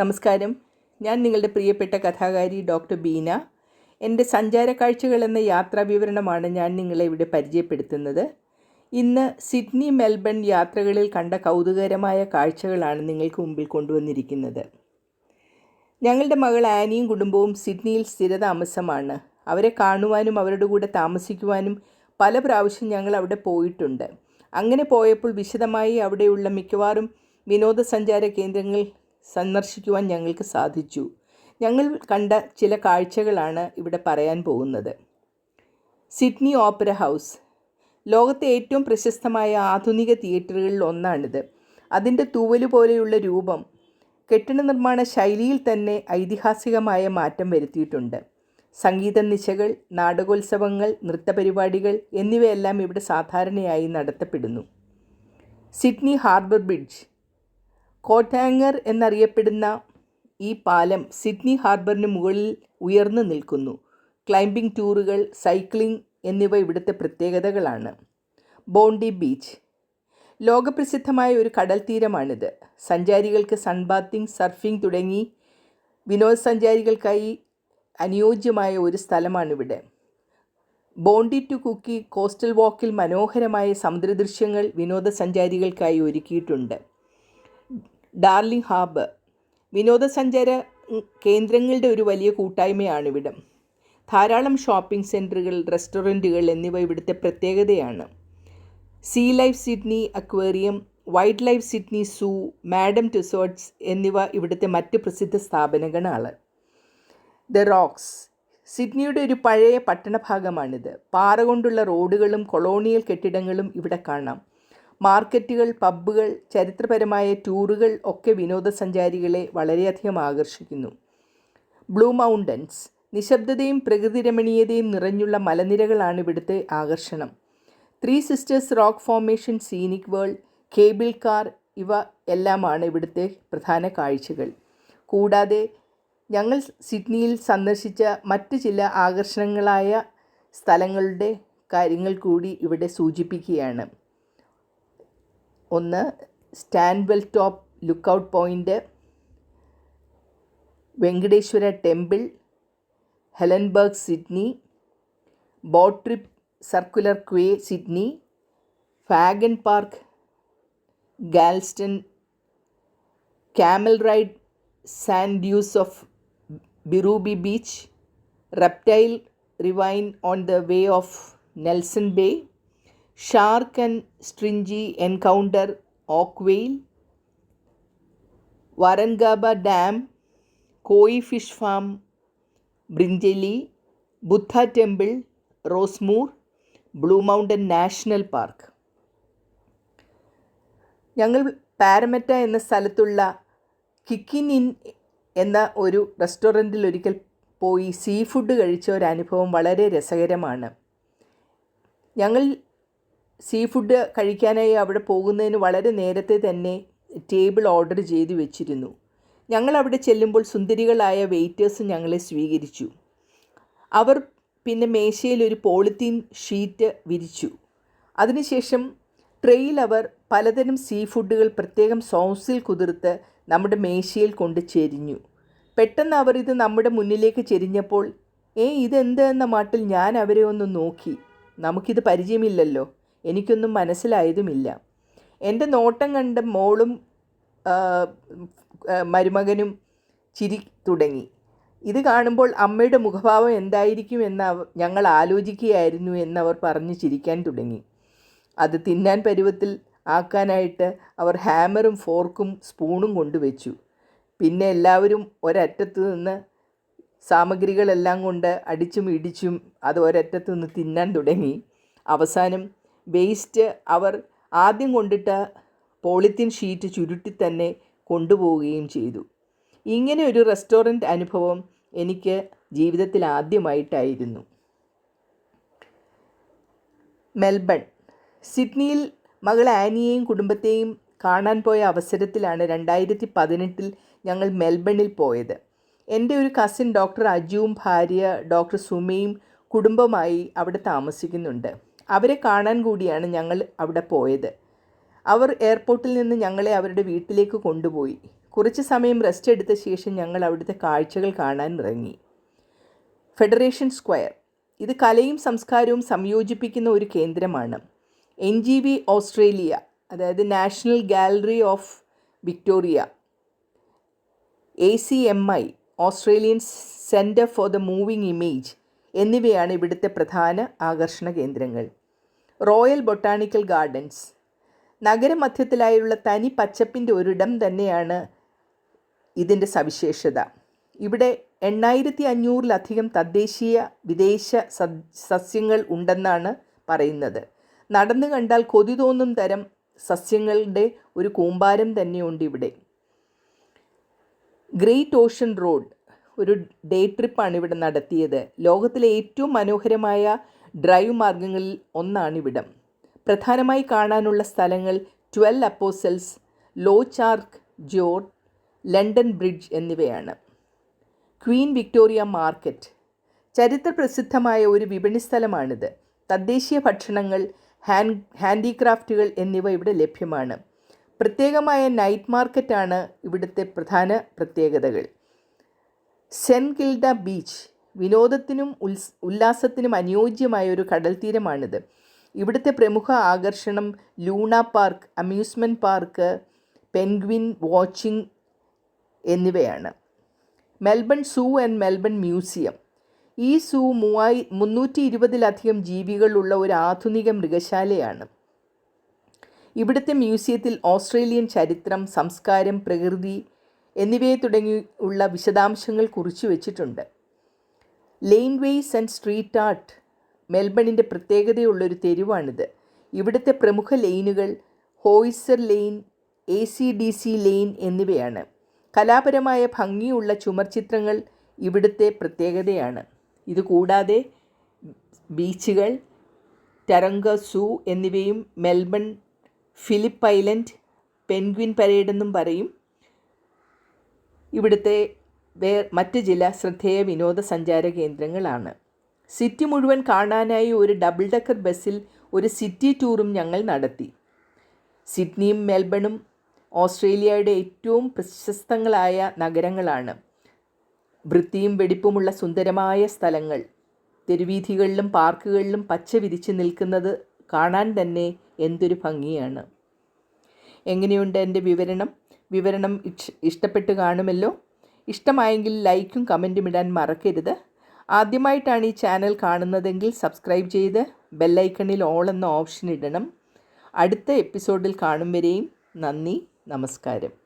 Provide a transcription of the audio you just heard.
നമസ്കാരം. ഞാൻ നിങ്ങളുടെ പ്രിയപ്പെട്ട കഥാകാരി ഡോക്ടർ ബീന. എന്റെ സഞ്ചാര കാഴ്ചകൾ എന്ന യാത്രാ വിവരണമാണ് ഞാൻ നിങ്ങളെ ഇവിടെ പരിചയപ്പെടുത്തുന്നത്. ഇന്ന് സിഡ്നി മെൽബൺ യാത്രകളിൽ കണ്ട കൗതുകകരമായ കാഴ്ചകളാണ് നിങ്ങൾക്ക് മുമ്പിൽ കൊണ്ടുവന്നിരിക്കുന്നത്. ഞങ്ങളുടെ മകൾ ആനിയും കുടുംബവും സിഡ്നിയിൽ സ്ഥിരതാമസമാണ്. അവരെ കാണുവാനും അവരുടെ കൂടെ താമസിക്കുവാനും പല പ്രാവശ്യം ഞങ്ങൾ അവിടെ പോയിട്ടുണ്ട്. അങ്ങനെ പോയപ്പോൾ വിശദമായി അവിടെയുള്ള മിക്കവാറും വിനോദസഞ്ചാര കേന്ദ്രങ്ങൾ സന്ദർശിക്കുവാൻ ഞങ്ങൾക്ക് സാധിച്ചു. ഞങ്ങൾ കണ്ട ചില കാഴ്ചകളാണ് ഇവിടെ പറയാൻ പോകുന്നത്. Sydney Opera House. ലോകത്തെ ഏറ്റവും പ്രശസ്തമായ ആധുനിക തിയേറ്ററുകളിൽ ഒന്നാണിത്. അതിന്റെ തൂവൽ പോലെയുള്ള രൂപം കെട്ടിട നിർമ്മാണ ശൈലിയിൽ തന്നെ ഐതിഹാസികമായ മാറ്റം വരുത്തിയിട്ടുണ്ട്. സംഗീത നിശകൾ നാടകോത്സവങ്ങൾ നൃത്തപരിപാടികൾ എന്നിവയെല്ലാം ഇവിടെ സാധാരണയായി നടത്തപ്പെടുന്നു. Sydney harbour bridge. കോട്ടാങ്ങർ എന്നറിയപ്പെടുന്ന ഈ പാലം സിഡ്നി ഹാർബറിന് മുകളിൽ ഉയർന്നു നിൽക്കുന്നു. ക്ലൈംബിംഗ് ടൂറുകൾ സൈക്ലിംഗ് എന്നിവ ഇവിടുത്തെ പ്രത്യേകതകളാണ്. Bondi Beach. ലോകപ്രസിദ്ധമായ ഒരു കടൽ തീരമാണിത് സഞ്ചാരികൾക്ക് സൺബാത്തിങ് സർഫിംഗ് തുടങ്ങി വിനോദസഞ്ചാരികൾക്കായി അനുയോജ്യമായ ഒരു സ്ഥലമാണിവിടെ. ബോണ്ടി ടു കുക്കി കോസ്റ്റൽ വാക്കിൽ മനോഹരമായ സമുദ്രദൃശ്യങ്ങൾ വിനോദസഞ്ചാരികൾക്കായി ഒരുക്കിയിട്ടുണ്ട്. ഡാർലിംഗ് ഹാബ് വിനോദസഞ്ചാര കേന്ദ്രങ്ങളുടെ ഒരു വലിയ കൂട്ടായ്മയാണ് ഇവിടം ധാരാളം ഷോപ്പിംഗ് സെന്ററുകൾ റെസ്റ്റോറന്റുകൾ എന്നിവ ഇവിടുത്തെ പ്രത്യേകതയാണ്. Sea Life Sydney Aquarium Wild Life Sydney Zoo madam resorts എന്നിവ ഇവിടുത്തെ മറ്റ് പ്രസിദ്ധ സ്ഥാപനങ്ങളാണ്. The rocks. സിഡ്നിയുടെ ഒരു പഴയ പട്ടണഭാഗമാണിത്. പാറ കൊണ്ടുള്ള റോഡുകളും കൊളോണിയൽ കെട്ടിടങ്ങളും ഇവിടെ കാണാം. മാർക്കറ്റുകൾ പബ്ബുകൾ ചരിത്രപരമായ ടൂറുകൾ ഒക്കെ വിനോദസഞ്ചാരികളെ വളരെയധികം ആകർഷിക്കുന്നു. ബ്ലൂ മൗണ്ടൻസ് നിശബ്ദതയും പ്രകൃതി രമണീയതയും നിറഞ്ഞുള്ള മലനിരകളാണ് ഇവിടുത്തെ ആകർഷണം. Three Sisters rock formation Scenic World cable car ഇവ എല്ലാമാണ് ഇവിടുത്തെ പ്രധാന കാഴ്ചകൾ. കൂടാതെ ഞങ്ങൾ സിഡ്നിയിൽ സന്ദർശിച്ച മറ്റ് ചില ആകർഷണങ്ങളായ സ്ഥലങ്ങളുടെ കാര്യങ്ങൾ കൂടി ഇവിടെ സൂചിപ്പിക്കുകയാണ്. ഒന്ന് Stanwell top lookout point Venkateswara temple Helensburgh Sydney boat trip Circular Quay Sydney Fagan Park Galston camel ride sand dunes of Birubi Beach reptile ravine on the way of Nelson Bay shark and സ്ട്രിഞ്ചി encounter Oakvale Warragamba Dam koi fish farm Bringelly Buddha temple Rossmore Blue Mountain National Park. ഞങ്ങൾ പാരമറ്റ എന്ന സ്ഥലത്തുള്ള കിക്കിൻ in എന്ന ഒരു റെസ്റ്റോറന്റിൽ ഒരിക്കൽ പോയി sea food കഴിച്ച ഒരു അനുഭവം വളരെ രസകരമാണ്. ഞങ്ങൾ സീ ഫുഡ് കഴിക്കാനായി അവിടെ പോകുന്നതിന് വളരെ നേരത്തെ തന്നെ ടേബിൾ ഓർഡർ ചെയ്തു വെച്ചിരുന്നു. ഞങ്ങൾ അവിടെ ചെല്ലുമ്പോൾ സുന്ദരികളായ വെയിറ്റേഴ്സ് ഞങ്ങളെ സ്വീകരിച്ചു. അവർ പിന്നെ മേശയിൽ ഒരു പോളിത്തീൻ ഷീറ്റ് വിരിച്ചു. അതിനുശേഷം ട്രെയിൽ അവർ പലതരം സീ ഫുഡുകൾ പ്രത്യേകം സോസിൽ കുതിർത്ത് നമ്മുടെ മേശയിൽ കൊണ്ട് ചെരിഞ്ഞു. പെട്ടെന്ന് അവർ ഇത് നമ്മുടെ മുന്നിലേക്ക് ചെരിഞ്ഞപ്പോൾ ഏ ഇതെന്ത് എന്ന മാട്ടിൽ ഞാൻ അവരെ ഒന്ന് നോക്കി. നമുക്കിത് പരിചയമില്ലല്ലോ. എനിക്കൊന്നും മനസ്സിലായതുമില്ല. എന്റെ നോട്ടം കണ്ട് മോളും മരുമകനും ചിരി തുടങ്ങി. ഇത് കാണുമ്പോൾ അമ്മയുടെ മുഖഭാവം എന്തായിരിക്കും എന്ന് ഞങ്ങൾ ആലോചിക്കുകയായിരുന്നു എന്നവർ പറഞ്ഞ് ചിരിക്കാൻ തുടങ്ങി. അത് തിന്നാൻ പരുവത്തിൽ ആക്കാനായിട്ട് അവർ ഹാമറും ഫോർക്കും സ്പൂണും കൊണ്ടുവച്ചു. പിന്നെ എല്ലാവരും ഒരറ്റത്ത് നിന്ന് സാമഗ്രികളെല്ലാം കൊണ്ട് അടിച്ചും ഇടിച്ചും അത് ഒരറ്റത്ത് നിന്ന് തിന്നാൻ തുടങ്ങി. അവസാനം വേസ്റ്റ് അവർ ആദ്യം കൊണ്ടിട്ട പോളിത്തീൻ ഷീറ്റ് ചുരുട്ടി തന്നെ കൊണ്ടുപോവുകയും ചെയ്തു. ഇങ്ങനെ ഒരു റെസ്റ്റോറന്റ് അനുഭവം എനിക്ക് ജീവിതത്തിൽ ആദ്യമായിട്ടായിരുന്നു. മെൽബൺ സിഡ്നിയിൽ മകൾ ആനിയെയും കുടുംബത്തെയും കാണാൻ പോയ അവസരത്തിലാണ് രണ്ടായിരത്തി പതിനെട്ടിൽ ഞങ്ങൾ മെൽബണിൽ പോയത്. എന്റെ ഒരു കസിൻ ഡോക്ടർ അജുവും ഭാര്യ ഡോക്ടർ സുമയും കുടുംബമായി അവിടെ താമസിക്കുന്നുണ്ട്. അവരെ കാണാൻ കൂടിയാണ് ഞങ്ങൾ അവിടെ പോയത്. അവർ എയർപോർട്ടിൽ നിന്ന് ഞങ്ങളെ അവരുടെ വീട്ടിലേക്ക് കൊണ്ടുപോയി. കുറച്ച് സമയം റെസ്റ്റ് എടുത്ത ശേഷം ഞങ്ങൾ അവിടുത്തെ കാഴ്ചകൾ കാണാൻ ഇറങ്ങി. Federation Square. ഇത് കലയും സംസ്കാരവും സംയോജിപ്പിക്കുന്ന ഒരു കേന്ദ്രമാണ്. എൻ ജി വി ഓസ്ട്രേലിയ അതായത് National Gallery of Victoria. A C M I Australian Centre for the Moving Image എന്നിവയാണ് ഇവിടുത്തെ പ്രധാന ആകർഷണ കേന്ദ്രങ്ങൾ. Royal botanical gardens. നഗരമധ്യത്തിലായുള്ള തനി പച്ചപ്പിന്റെ ഒരിടം തന്നെയാണ് ഇതിന്റെ സവിശേഷത. ഇവിടെ എണ്ണായിരത്തി അഞ്ഞൂറിലധികം തദ്ദേശീയ വിദേശ സസ്യങ്ങൾ ഉണ്ടെന്നാണ് പറയുന്നത്. നടന്നു കണ്ടാൽ കൊതി തോന്നും തരം സസ്യങ്ങളുടെ ഒരു കൂമ്പാരം തന്നെയുണ്ട് ഇവിടെ. ഗ്രേറ്റ് ഓഷൻ റോഡ് ഒരു ഡേ ട്രിപ്പാണ് ഇവിടെ നടത്തിയത്. ലോകത്തിലെ ഏറ്റവും മനോഹരമായ ഡ്രൈവ് മാർഗങ്ങളിൽ ഒന്നാണിവിടം. പ്രധാനമായി കാണാനുള്ള സ്ഥലങ്ങൾ ട്വൽവ് അപ്പോസൽസ് ലോ ചാർക്ക് ജോർ ലണ്ടൻ ബ്രിഡ്ജ് എന്നിവയാണ്. Queen Victoria market. ചരിത്ര പ്രസിദ്ധമായ ഒരു വിപണി സ്ഥലമാണിത്. തദ്ദേശീയ ഭക്ഷണങ്ങൾ ഹാൻഡ് ഹാൻഡിക്രാഫ്റ്റുകൾ എന്നിവ ഇവിടെ ലഭ്യമാണ്. പ്രത്യേകമായ നൈറ്റ് മാർക്കറ്റാണ് ഇവിടുത്തെ പ്രധാന പ്രത്യേകതകൾ. Saint Kilda Beach. വിനോദത്തിനും ഉല്ലാസത്തിനും അനുയോജ്യമായ ഒരു കടൽ തീരമാണിത് ഇവിടുത്തെ പ്രമുഖ ആകർഷണം Luna Park amusement park penguin watching എന്നിവയാണ്. Melbourne Zoo and Melbourne Museum. ഈ സൂ മൂവായി മുന്നൂറ്റി ഇരുപതിലധികം ജീവികളുള്ള ഒരു ആധുനിക മൃഗശാലയാണ്. ഇവിടുത്തെ മ്യൂസിയത്തിൽ ഓസ്ട്രേലിയൻ ചരിത്രം സംസ്കാരം പ്രകൃതി എന്നിവയെ തുടങ്ങിയുള്ള വിശദാംശങ്ങൾ കുറിച്ചു വച്ചിട്ടുണ്ട്. Laneways and street art മെൽബണിന്റെ പ്രത്യേകതയുള്ളൊരു തെരുവാണിത്. ഇവിടുത്തെ പ്രമുഖ ലെയിനുകൾ Hosier Lane A C D C Lane എന്നിവയാണ്. കലാപരമായ ഭംഗിയുള്ള ചുമർചിത്രങ്ങൾ ഇവിടുത്തെ പ്രത്യേകതയാണ്. ഇതുകൂടാതെ ബീച്ചുകൾ ടെറങ്ക സൂ എന്നിവയും Melbourne Phillip Island penguin parade എന്നും പറയും. ഇവിടുത്തെ വേ മറ്റ് ചില ശ്രദ്ധേയ വിനോദസഞ്ചാര കേന്ദ്രങ്ങളാണ്. സിറ്റി മുഴുവൻ കാണാനായി ഒരു ഡബിൾ ഡെക്കർ ബസ്സിൽ ഒരു സിറ്റി ടൂറും ഞങ്ങൾ നടത്തി. സിഡ്നിയും മെൽബണും ഓസ്ട്രേലിയയുടെ ഏറ്റവും പ്രശസ്തങ്ങളായ നഗരങ്ങളാണ്. വൃത്തിയും വെടിപ്പുമുള്ള സുന്ദരമായ സ്ഥലങ്ങൾ. തെരുവീഥികളിലും പാർക്കുകളിലും പച്ച വിരിച്ച് നിൽക്കുന്നത് കാണാൻ തന്നെ എന്തൊരു ഭംഗിയാണ്. എങ്ങനെയുണ്ട് എന്റെ വിവരണം? വിവരണം ഇഷ്ടപ്പെട്ട് കാണുമല്ലോ? ഇഷ്ടമായെങ്കിൽ ലൈക്കും കമന്റും ഇടാൻ മറക്കരുത്. ആദ്യമായിട്ടാണ് ഈ ചാനൽ കാണുന്നതെങ്കിൽ സബ്സ്ക്രൈബ് ചെയ്ത് ബെല്ലൈക്കണിൽ ഓൾ എന്ന ഓപ്ഷൻ ഇടണം. അടുത്ത എപ്പിസോഡിൽ കാണും വരെയും നന്ദി നമസ്കാരം.